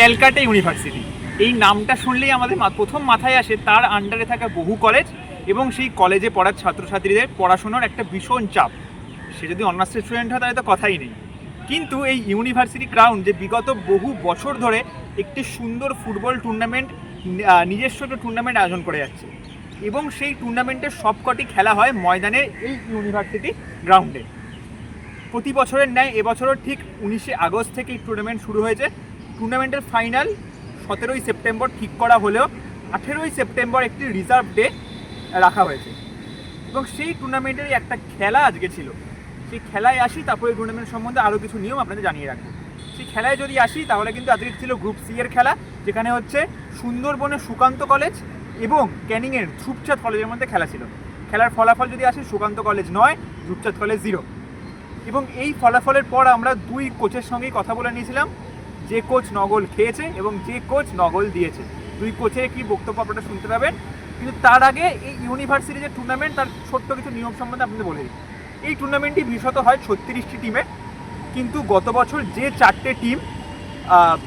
Calcutta university. এই নামটা শুনলেই আমাদের প্রথম মাথায় আসে তার আন্ডারে থাকা বহু কলেজ এবং সেই কলেজে পড়ার ছাত্রছাত্রীদের পড়াশোনার একটা ভীষণ চাপ। সে যদি অনার্সের স্টুডেন্ট হয়, তাহলে তো কথাই নেই। কিন্তু এই ইউনিভার্সিটি ক্রাউন যে বিগত বহু বছর ধরে একটি সুন্দর ফুটবল টুর্নামেন্ট নিজস্ব একটা টুর্নামেন্ট আয়োজন করে যাচ্ছে। এবং সেই টুর্নামেন্টের সবকটি খেলা হয় ময়দানের এই ইউনিভার্সিটি গ্রাউন্ডে প্রতি বছরের ন্যায় এবছরও ঠিক উনিশে আগস্ট থেকে এই টুর্নামেন্ট শুরু হয়েছে। টুর্নামেন্টের ফাইনাল সতেরোই সেপ্টেম্বর ঠিক করা হলেও আঠেরোই সেপ্টেম্বর একটি রিজার্ভ ডে রাখা হয়েছে। এবং সেই টুর্নামেন্টেরই একটা খেলা আজকে ছিল। সেই খেলায় আসি, তারপরে টুর্নামেন্ট সম্বন্ধে আরও কিছু নিয়ম আপনাদের জানিয়ে রাখব। সেই খেলায় যদি আসি, তাহলে কিন্তু আজকে ছিল গ্রুপ সি এর খেলা, যেখানে হচ্ছে সুন্দরবনের সুকান্ত কলেজ এবং ক্যানিংয়ের ধূপচাঁদ কলেজের মধ্যে খেলা ছিল। খেলার ফলাফল যদি আসে, সুকান্ত কলেজ নয় ধূপচাঁদ কলেজ জিরো এবং এই ফলাফলের পর আমরা দুই কোচের সঙ্গেই কথা বলে নিয়েছিলাম। যে কোচ নগল খেয়েছে এবং যে কোচ নগল দিয়েছে। দুই কোচের কি বক্তব্য আপনারা শুনতে পাবেন? কিন্তু তার আগে এই ইউনিভার্সিটি যে টুর্নামেন্ট তার ছোট্ট কিছু নিয়ম সম্বন্ধে আপনাদের বলে দিই। এই টুর্নামেন্টটি বিশেষত হয় ছত্রিশটি টিমে কিন্তু গত বছর যে চারটে টিম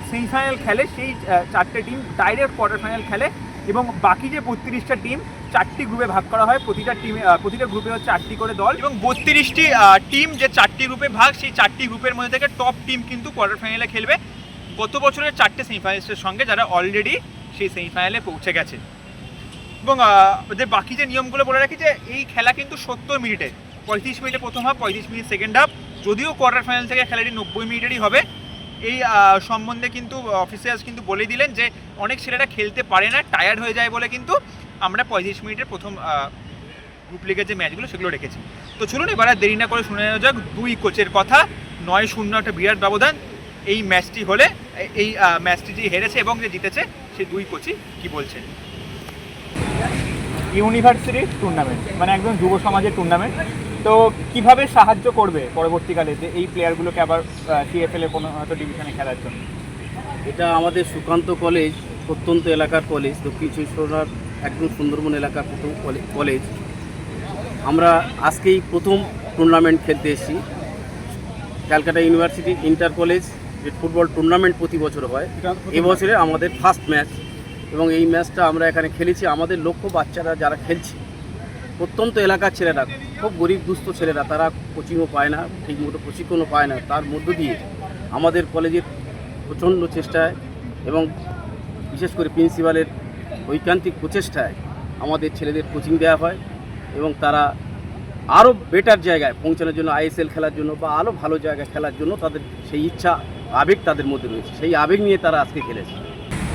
সেমিফাইনাল খেলে, সেই চারটে টিম ডাইরেক্ট কোয়ার্টার ফাইনাল খেলে এবং বাকি যে বত্রিশটা টিম চারটি গ্রুপে ভাগ করা হয়। প্রতিটা টিমে প্রতিটা গ্রুপে হচ্ছে চারটি করে দল এবং বত্রিশটি টিম যে চারটি গ্রুপে ভাগ, সেই চারটি গ্রুপের মধ্যে থেকে টপ টিম কিন্তু কোয়ার্টার ফাইনালে খেলবে। গত বছরের চারটে সেমিফাইনালিস্টের সঙ্গে যারা অলরেডি সেই সেমিফাইনালে পৌঁছে গেছে। এবং যে বাকি যে নিয়মগুলো বলে রাখি যে এই খেলা কিন্তু সত্তর মিনিটে, পঁয়ত্রিশ মিনিটে প্রথম হাফ পঁয়ত্রিশ মিনিট সেকেন্ড হাফ যদিও কোয়ার্টার ফাইনাল থেকে খেলাটি নব্বই মিনিটেরই হবে, এই সম্বন্ধে কিন্তু অফিসিয়ালস কিন্তু বলে দিলেন যে অনেক ছেলেরা খেলতে পারে না টায়ার্ড হয়ে যায় বলে কিন্তু আমরা পঁয়ত্রিশ মিনিটের প্রথম গ্রুপ লিগের যে ম্যাচগুলো সেগুলো রেখেছি। তো চলুন এবার দেরি না করে শুনে নেওয়া যাক দুই কোচের কথা। নয় শূন্য একটা বিরাট ব্যবধান। এই ম্যাচটি হলে এই ম্যাচটি যে হেরেছে এবং যে জিতেছে সে দুই কোচই কি বলছেন? ইউনিভার্সিটির টুর্নামেন্ট মানে একদম যুব সমাজের টুর্নামেন্ট তো কীভাবে সাহায্য করবে পরবর্তীকালে যে এই প্লেয়ারগুলোকে আবার সিএফএল এর কোনো হয়তো ডিভিশনে খেলার জন্য? এটা আমাদের সুকান্ত কলেজ প্রত্যন্ত এলাকার কলেজ দক্ষিণ চব্বিশ একদম সুন্দরবন এলাকার প্রথম কলে- কলেজ আমরা আজকেই প্রথম টুর্নামেন্ট খেলতে এসেছি। ক্যালকাটা ইউনিভার্সিটি ইন্টার কলেজ যে ফুটবল টুর্নামেন্ট প্রতি বছর হয় এবছরে আমাদের ফার্স্ট ম্যাচ এবং এই ম্যাচটা আমরা এখানে খেলেছি। আমাদের লক্ষ্য বাচ্চারা যারা খেলছে প্রত্যন্ত এলাকার ছেলেরা খুব গরিব দুস্থ ছেলেরা তারা কোচিংও পায় না ঠিকমতো প্রশিক্ষণও পায় না। তার মধ্য দিয়ে আমাদের কলেজের প্রচণ্ড চেষ্টায় এবং বিশেষ করে প্রিন্সিপালের ঐকান্তিক প্রচেষ্টায় আমাদের ছেলেদের কোচিং দেওয়া হয় এবং তারা আরও বেটার জায়গায় পৌঁছানোর জন্য আইএসএল খেলার জন্য বা আরও ভালো জায়গায় খেলার জন্য তাদের সেই ইচ্ছা আবেগ তাদের মধ্যে রয়েছে। সেই আবেগ নিয়ে তারা আজকে খেলেছে।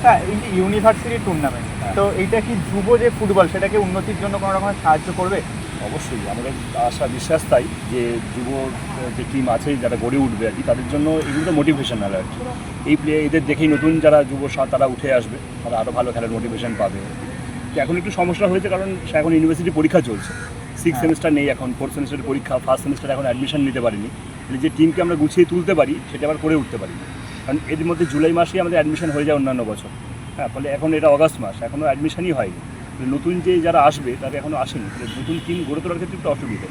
হ্যাঁ এই যে ইউনিভার্সিটি টুর্নামেন্ট তো এইটা কি যুব যে ফুটবল সেটাকে উন্নতির জন্য কোনো রকম সাহায্য করবে? অবশ্যই আমাদের আশা বিশ্বাস তাই যে যুব যে টিম আছে যারা গড়ে উঠবে আর কি তাদের জন্য এগুলো তো মোটিভেশনাল আর কি। এই প্লে এদের দেখেই নতুন যারা যুব তারা উঠে আসবে তারা আরও ভালো খেলার মোটিভেশন পাবে। এখন একটু সমস্যা হয়েছে কারণ এখন ইউনিভার্সিটি পরীক্ষা চলছে। সিক্স হ্যাঁ। সেমিস্টার নেই এখন ফোর্থ সেমিস্টারের পরীক্ষা ফার্স্ট সেমিস্টার এখন অ্যাডমিশন নিতে পারিনি। তাহলে যে টিমকে আমরা গুছিয়ে তুলতে পারি সেটা আবার করে উঠতে পারি। কারণ এর মধ্যে জুলাই মাসেই আমাদের অ্যাডমিশন হয়ে যায় অন্যান্য বছর। হ্যাঁ ফলে এখন এটা অগাস্ট মাস এখনও অ্যাডমিশনই হয়নি। নতুন যে যারা আসবে তারা এখনও আসেনি। নতুন টিম গড়ে তোলার ক্ষেত্রে একটু অসুবিধা।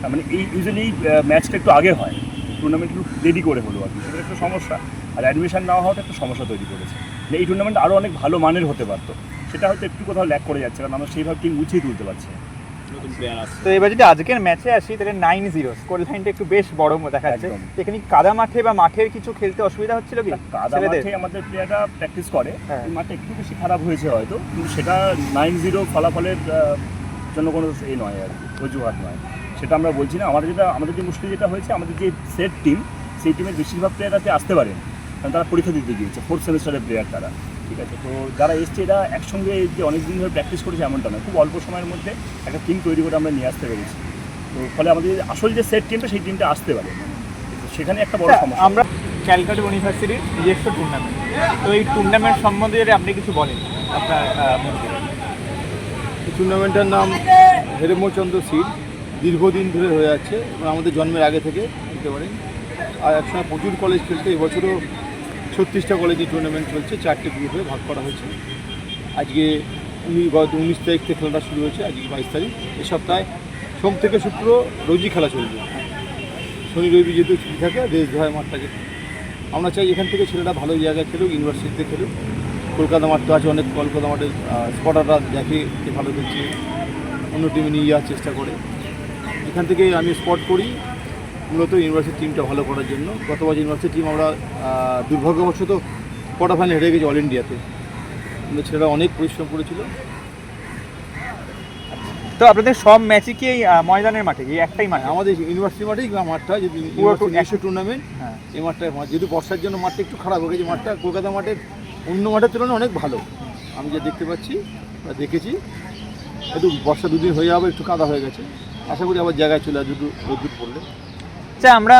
তার মানে এই ইউজুয়ালি এই ম্যাচটা একটু আগে হয়। টুর্নামেন্ট একটু দেরি করে হলো আর কি। সেটা একটা সমস্যা। আর অ্যাডমিশন না হওয়াটা একটা সমস্যা তৈরি করেছে। এই টুর্নামেন্ট আরও অনেক ভালো মানের হতে পারতো। সেটা হয়তো একটু কোথাও ল্যাক করে যাচ্ছে কারণ আমরা সেইভাবে টিম গুছিয়ে তুলতে পারছি। তো এবার যদি আজকের ম্যাচে আসি তাহলে নাইন জিরো স্কোর লাইনটা একটু বেশ বড় দেখাচ্ছে। এখানে কাদা মাঠে বা মাঠের কিছু খেলতে অসুবিধা হচ্ছিল কি? কাদা মাঠে আমাদের প্লেয়াররা প্র্যাকটিস করে। হ্যাঁ। মাঠটা একটু বেশি খারাপ হয়েছে হয়তো কিন্তু সেটা নাইন জিরো ফলাফলের জন্য কোনো এ নয় আর কি অজুহাত নয়। সেটা আমরা বলছি না। আমাদের যেটা আমাদের যে মুশকিল যেটা হয়েছে আমাদের যে সেট টিম সেই টিমের বেশিরভাগ প্লেয়াররাতে আসতে পারেন কারণ তারা পরীক্ষা দিতে গিয়েছে ফোর্থ সেমিস্টারের প্লেয়ার তারা। ঠিক আছে? তো যারা এসছে এরা একসঙ্গে যে অনেক দিন ধরে প্র্যাকটিস করেছে এমনটা নয়। খুব অল্প সময়ের মধ্যে একটা টিম তৈরি করে আমরা নিয়ে আসতে পেরেছি। তো ফলে আমাদের আসল যে সেট টিমটা সেই টিমটা আসতে পারে। তো সেখানে একটা বড় সমস্যা। আমরা ক্যালকাটা ইউনিভার্সিটির নিজস্ব টুর্নামেন্ট তো এই টুর্নামেন্ট সম্বন্ধে যদি আপনি কিছু বলেন আপনার টুর্নামেন্টের নাম হেরেমচন্দ্র সিট দীর্ঘদিন ধরে হয়ে যাচ্ছে আমাদের জন্মের আগে থেকে দিতে পারেন। আর একসময় প্রচুর কলেজ খেলতে এবছরও ছত্রিশটা কলেজে টুর্নামেন্ট চলছে, চারটে গ্রুপে ভাগ করা হয়েছে। আজকে উনি গত উনিশ তারিখ থেকে খেলাটা শুরু হয়েছে, আজকে বাইশ তারিখ। এ সপ্তাহে সোম থেকে শুক্র রোজই খেলা চলবে। শনি, রবি যেহেতু ছুটি থাকে, দেশ ধয় মাঠটাকে আমরা চাই এখান থেকে ছেলেরা ভালো জায়গায় খেলুক ইউনিভার্সিটিতে খেলুক। কলকাতা মাঠ তো আছে অনেক, কলকাতা মাঠে স্পটাররা দেখে কে ভালো খেলছে অন্য টিমে নিয়ে যাওয়ার চেষ্টা করে। এখান থেকে আমি স্পট করি। মূলত ইউনিভার্সিটি টিমটা ভালো করার জন্য। গত বছর ইউনিভার্সিটি টিম আমরা দুর্ভাগ্যবশত কোয়ার্টার ফাইনাল হেরে গেছি অল ইন্ডিয়াতে কিন্তু ছেলেরা অনেক পরিশ্রম করেছিল। তো আপনাদের সব ম্যাচই কি এই ময়দানের মাঠে? এই একটাই মাঠে? আমাদের ইউনিভার্সিটি মাঠেই মাঠটা যদি ন্যাশনাল টুর্নামেন্ট হ্যাঁ। এই মাঠটা মাঠ যেহেতু বর্ষার জন্য মাঠটা একটু খারাপ হয়ে গেছে মাঠটা কলকাতা মাঠের অন্য মাঠের তুলনায় অনেক ভালো। আমি যা দেখতে পাচ্ছি বা দেখেছি একটু বর্ষা দুদিন হয়ে যাবে একটু কাদা হয়ে গেছে। আশা করি আবার জায়গায় চলে আসবে দুটো রোদ্দুর পড়লে। আচ্ছা আমরা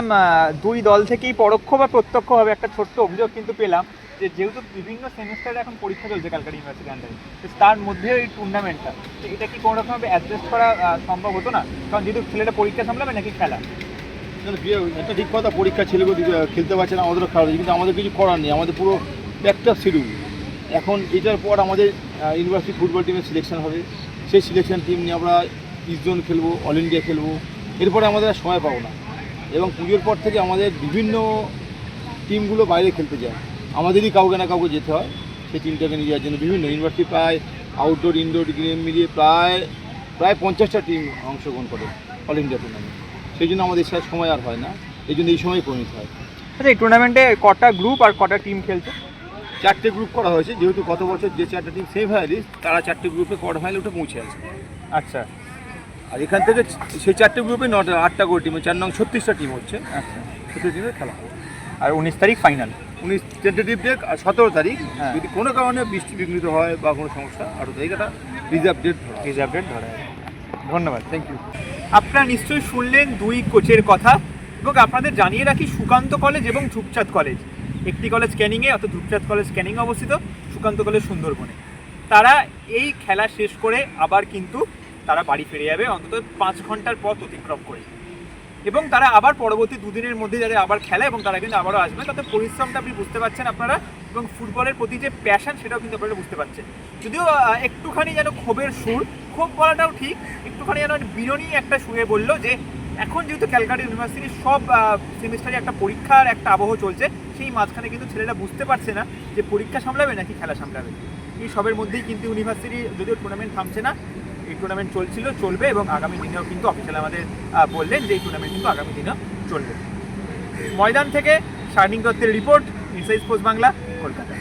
দুই দল থেকেই পরোক্ষ বা প্রত্যক্ষভাবে একটা ছোট্ট অভিযোগ কিন্তু পেলাম যে যেহেতু বিভিন্ন সেমিস্টারে এখন পরীক্ষা চলছে ক্যালকাটা ইউনিভার্সিটি আন্ডারে তার মধ্যে এই টুর্নামেন্টটা তো এটা কি কোনো রকমভাবে অ্যাডজাস্ট করা সম্ভব হতো না? কারণ যেহেতু ছেলেটা পরীক্ষা সামলাবে নাকি খেলা? একটা ঠিক কথা পরীক্ষা ছেলেগুলো খেলতে পারছে না আমাদেরও হয়েছে, কিন্তু আমাদের কিছু করার নেই আমাদের পুরো একটা শিডিউল এখন এটার পর আমাদের ইউনিভার্সিটি ফুটবল টিমের সিলেকশন হবে। সেই সিলেকশন টিম নিয়ে আমরা ইস্ট জোন খেলব অল ইন্ডিয়া খেলব। এরপরে আমাদের সময় পাবো না। এবং পুজোর পর থেকে আমাদের বিভিন্ন টিমগুলো বাইরে খেলতে যায়। আমাদেরই কাউকে না কাউকে যেতে হয়। সেই টিমটাকে নিয়ে যাওয়ার জন্য বিভিন্ন ইউনিভার্সিটি প্রায় আউটডোর ইনডোর গেম মিলিয়ে প্রায় প্রায় পঞ্চাশটা টিম অংশগ্রহণ করে অল ইন্ডিয়া টুর্নামেন্ট সেই জন্য আমাদের সাথে সময় আর হয় না। এই জন্য এই সময় পরিণত হয়। আচ্ছা এই টুর্নামেন্টে কটা গ্রুপ আর কটা টিম খেলছে? চারটে গ্রুপ করা হয়েছে। যেহেতু গত বছর যে চারটে টিম সেম ফাইনালিস তারা চারটে গ্রুপে কোয়ার্টার ফাইনালে উঠে পৌঁছে আছে আচ্ছা। আর এখান থেকে সেই চারটে গ্রুপে নটা আটটা করে টিম চার নং ছত্রিশটা টিম হচ্ছে। আচ্ছা। ছত্রিশ টিমের খেলা। আর উনিশ তারিখ ফাইনাল উনিশ টেন্টেটিভ ডেট আর সতেরো তারিখ। হ্যাঁ। যদি কোনো কারণে বৃষ্টি বিঘ্নিত হয় বা কোনো সমস্যা আঠারো তারিখ একটা রিজার্ভ ডেট রিজার্ভ ডেট ধরা। ধন্যবাদ। থ্যাংক ইউ আপনারা নিশ্চয়ই শুনলেন দুই কোচের কথা। এবং আপনাদের জানিয়ে রাখি সুকান্ত কলেজ এবং ধূপচাঁদ কলেজ একটি কলেজ ক্যানিংয়ে অর্থাৎ ধূপচাঁদ কলেজ ক্যানিং অবস্থিত সুকান্ত কলেজ সুন্দরবনে। তারা এই খেলা শেষ করে আবার কিন্তু তারা বাড়ি ফিরে যাবে, অন্তত পাঁচ ঘণ্টার পথ অতিক্রম করে। এবং তারা আবার পরবর্তী দুদিনের মধ্যে যারা আবার খেলা এবং তারা কিন্তু আবারও আসবে, তাতে পরিশ্রমটা আপনি বুঝতে পারছেন আপনারা, এবং ফুটবলের প্রতি যে প্যাশন সেটাও কিন্তু আপনারা বুঝতে পারছেন। যদিও একটুখানি যেন ক্ষোভের সুর, ক্ষোভ বলাটাও ঠিক, একটুখানি যেন বিরণী একটা সুরে বলল যে, এখন যেহেতু ক্যালকাটা ইউনিভার্সিটির সব সেমিস্টারে একটা পরীক্ষার একটা আবহ চলছে, সেই মাঝখানে কিন্তু ছেলেরা বুঝতে পারছে না যে পরীক্ষা সামলাবে নাকি খেলা সামলাবে। এই সবের মধ্যেই কিন্তু ইউনিভার্সিটি, যদিও টুর্নামেন্ট থামছে না এই টুর্নামেন্ট চলছিল, চলবে এবং আগামী দিনেও কিন্তু অফিসিয়াল আমাদের বললেন যে এই টুর্নামেন্ট কিন্তু আগামী দিনেও চলবে। ময়দান থেকে শার্নিং দত্তের report inside post Bangla Kolkata